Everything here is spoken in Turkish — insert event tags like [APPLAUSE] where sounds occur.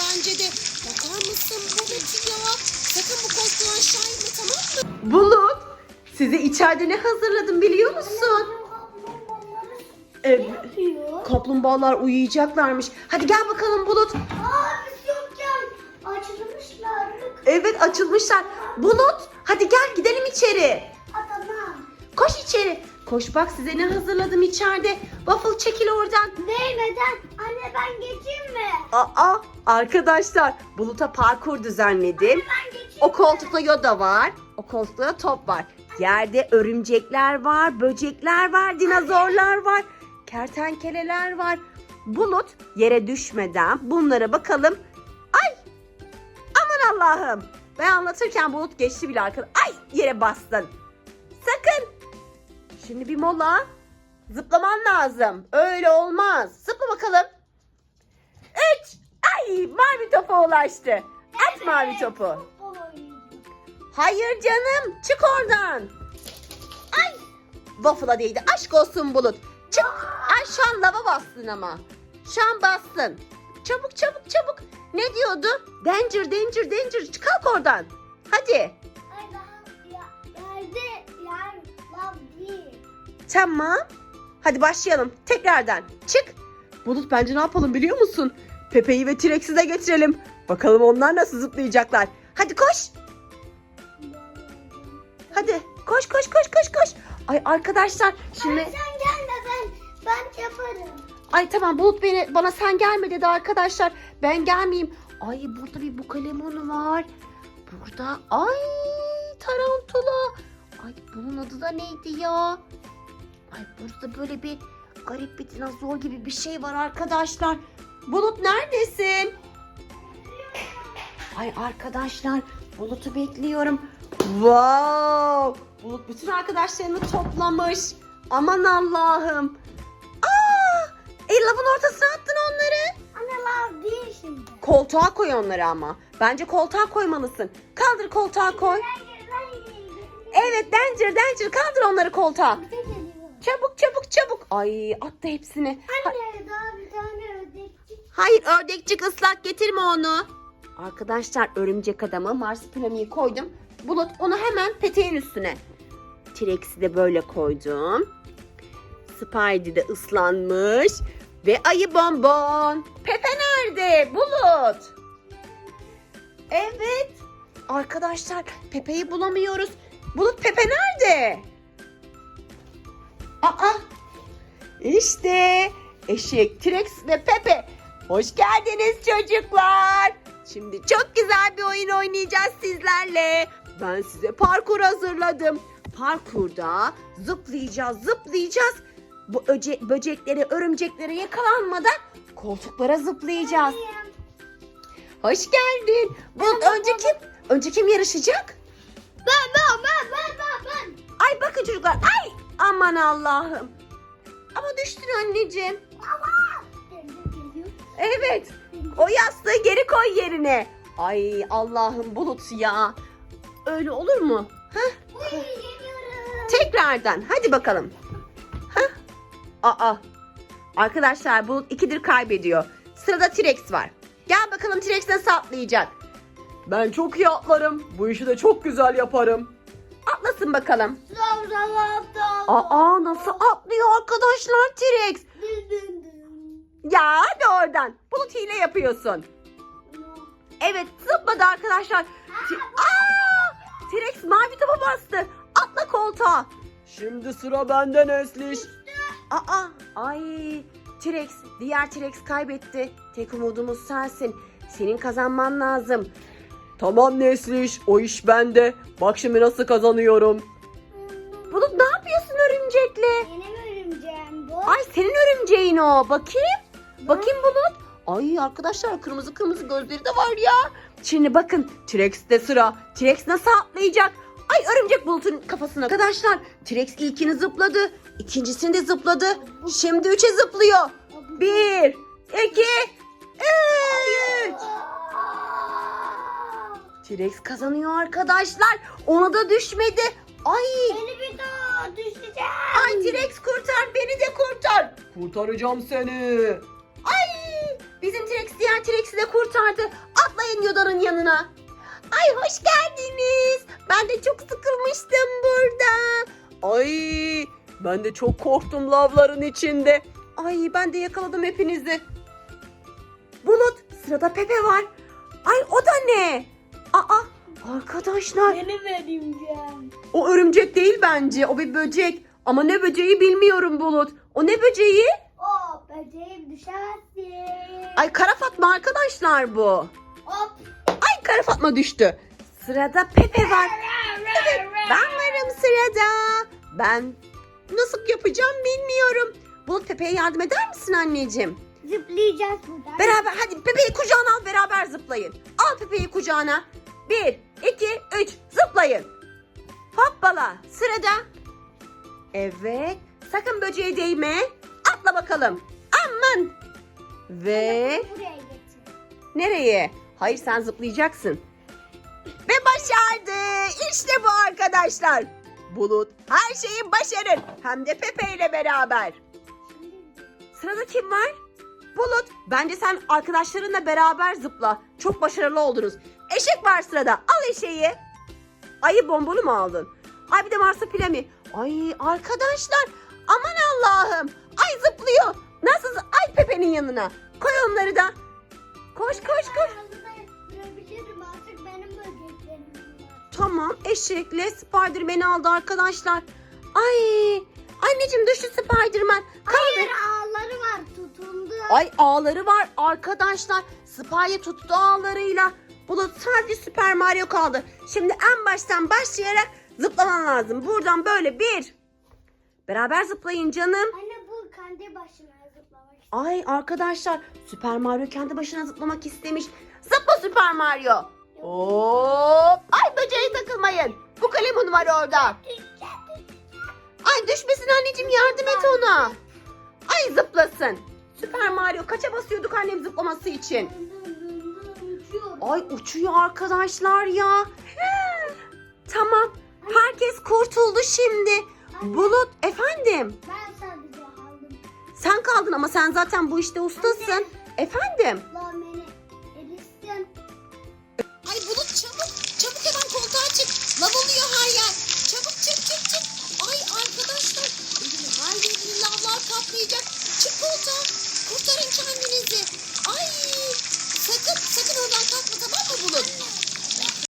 bence de. Bakar mısın Bulut ya? Sakın bu koltuğu aşağı inme tamam mı? Bulut, size içeride ne hazırladım biliyor musun? Yapıyor? Kaplumbağalar uyuyacaklarmış. Hadi gel bakalım Bulut. Aa biz yokken açılmışlar. Evet açılmışlar. Bulut, hadi gel gidelim içeri. Adama. Koş içeri. Koş bak size ne hazırladım içeride. Waffle çekil oradan. Değmeden anne ben geçeyim mi? Aa arkadaşlar Bulut'a parkur düzenledim. Ben geçeyim O koltukta Yoda var. O koltukta da top var. Yerde örümcekler var, böcekler var, dinozorlar var, kertenkeleler var. Bulut yere düşmeden bunlara bakalım. Ay! Aman Allah'ım. Ben anlatırken Bulut geçti bile arkada. Ay yere bastın. Sakın. Şimdi bir mola. Zıplaman lazım. Öyle olmaz. Zıpla bakalım. Üç. Ay mavi topa ulaştı. At mavi topu. Hayır canım. Çık oradan. Ay. Waffle'a değdi. Aşk olsun Bulut. Çık. Ay şu an lava bastın ama. Şu an bastın. Çabuk çabuk çabuk. Ne diyordu? Danger danger danger. Kalk oradan. Hadi. Tamam. Hadi başlayalım. Tekrardan. Çık. Bulut bence ne yapalım biliyor musun? Pepe'yi ve T-Rex'i de getirelim. Bakalım onlar nasıl zıplayacaklar. Hadi koş. Hadi koş koş koş koş koş. Ay arkadaşlar şimdi Ay, sen gelme ben ben yaparım. ay tamam Bulut beni bana sen gelme dedi arkadaşlar. Ben gelmeyeyim. Ay burada bir bukalemon var. Burada ay tarantula. Ay bunun adı da neydi ya? Ay burada böyle bir garip bir dinozor gibi bir şey var arkadaşlar. Bulut neredesin? Ay arkadaşlar Bulut'u bekliyorum. Wow! Bulut bütün arkadaşlarını toplamış. Aman Allah'ım. Aa! E lavın ortasına attın onları. Anne lav değil şimdi. Koltuğa koy onları ama. Bence koltuğa koymalısın. Kaldır koltuğa koy. Evet danger danger kaldır onları koltuğa. Çabuk çabuk çabuk. Ay attı hepsini. Anne daha. Hayır ördekçik ıslak getirme onu. Arkadaşlar örümcek adamı marsupilamiyi koydum. Bulut onu hemen peteğin üstüne. T-Rex'i de böyle koydum. Spidey de ıslanmış. Ve ayı bonbon. Pepe nerede? Bulut. Evet. Arkadaşlar Pepe'yi bulamıyoruz. Bulut Pepe nerede? Aa. İşte eşek, T-Rex ve Pepe. Hoş geldiniz çocuklar. Şimdi çok güzel bir oyun oynayacağız sizlerle. Ben size parkur hazırladım. Parkurda zıplayacağız, zıplayacağız. Bu öce böceklere, örümceklere yakalanmadan koltuklara zıplayacağız. Hoş geldin. Bu önce kim? Önce kim yarışacak? Ben ben ben ben ben ben. Ay bakın çocuklar. Ay aman Allah'ım. Ama düştün anneciğim. Allah. Evet. O yastığı geri koy yerine. Ay Allah'ım bulut ya. Öyle olur mu? Heh, tekrardan. Hadi bakalım. Heh. Aa. Arkadaşlar bulut ikidir kaybediyor. Sırada T-Rex var. Gel bakalım T-Rex nasıl atlayacak. Ben çok iyi atlarım. Bu işi de çok güzel yaparım. Atlasın bakalım. Aa nasıl atlıyor arkadaşlar T-Rex. Ya hadi oradan. Bulut hile yapıyorsun. Evet zıpladı arkadaşlar. Aa! T-Rex mavi topa bastı. Atla koltuğa. Şimdi sıra bende Nesliş. Aa, ay T-Rex, diğer T-Rex kaybetti. Tek umudumuz sensin. Senin kazanman lazım. Tamam Nesliş, o iş bende. Bak şimdi nasıl kazanıyorum. Bulut ne yapıyorsun örümcekle? Benim örümceğim bu. Ay senin örümceğin o. Bakayım. Bakayım Bulut. Ay arkadaşlar kırmızı kırmızı gözleri de var ya. Şimdi bakın T-Rex'te sıra. T-Rex nasıl atlayacak? Ay örümcek bulutun kafasına. Arkadaşlar T-Rex ilkini zıpladı. ikincisini de zıpladı. Şimdi üçe zıplıyor. Bir, iki, üç. T-Rex kazanıyor arkadaşlar. Ona da düşmedi. Ay Beni bir daha düşeceğim. Ay T-Rex kurtar beni de kurtar. Kurtaracağım seni. Bizim T-Rex diğer T-Rex'i de kurtardı. Ela'nın yanına. Ay hoş geldiniz. Ben de çok sıkılmıştım burada. Ay ben de çok korktum lavların içinde. Ay ben de yakaladım hepinizi. Bulut sırada Pepe var. Ay o da ne? Aa arkadaşlar Beni vereceğim. o örümcek değil bence. O bir böcek. Ama ne böceği bilmiyorum Bulut. O ne böceği? O böceğim düşemezsin. Ay kara Fatma arkadaşlar bu. Hop. Ay kara Fatma düştü. Sırada Pepe var. [LAUGHS] Evet ben varım sırada. Ben nasıl yapacağım bilmiyorum. Bulut Pepe'ye yardım eder misin anneciğim? Zıplayacağız buradan. Beraber hadi Pepe'yi kucağına al beraber zıplayın. Al Pepe'yi kucağına. Bir, iki, üç zıplayın. Hoppala sırada. Evet sakın böceğe değme. Atla bakalım. Aman. Ve Buraya getir. nereye? Hayır sen zıplayacaksın. Ve başardı. İşte bu arkadaşlar. Bulut her şeyi başarır. Hem de Pepe ile beraber. Sırada kim var? Bulut. Bence sen arkadaşlarınla beraber zıpla. Çok başarılı oluruz. Eşek var sırada. Al eşeği. Ayı bombonu mu aldın? Ay bir de marsupilami. Ay arkadaşlar. Aman Allah'ım. Ay zıplıyor. Nasıl? Ay Pepe'nin yanına. Koy onları da. Koş koş koş. Durabilirim artık benim böceklerim. Tamam eşekle Spiderman'i aldı arkadaşlar. Ay anneciğim düştü Spiderman. Hayır Kaldı. ağları var tutundu. Ay ağları var arkadaşlar. Spy tuttu ağlarıyla. Bulut sadece Süper Mario kaldı. Şimdi en baştan başlayarak zıplaman lazım. Buradan böyle bir. Beraber zıplayın canım. Anne bu kendi başına. Ay arkadaşlar Süper Mario kendi başına zıplamak istemiş. Zıpla Süper Mario. Hop. Ay böceğe takılmayın. Bu kalemun var orada. Ay düşmesin anneciğim yardım et ona. Ay zıplasın. Süper Mario kaça basıyorduk annem zıplaması için? Ay uçuyor arkadaşlar ya. Tamam. Herkes kurtuldu şimdi. Bulut efendim. Ben. Sen kaldın ama sen zaten bu işte ustasın. Efendim.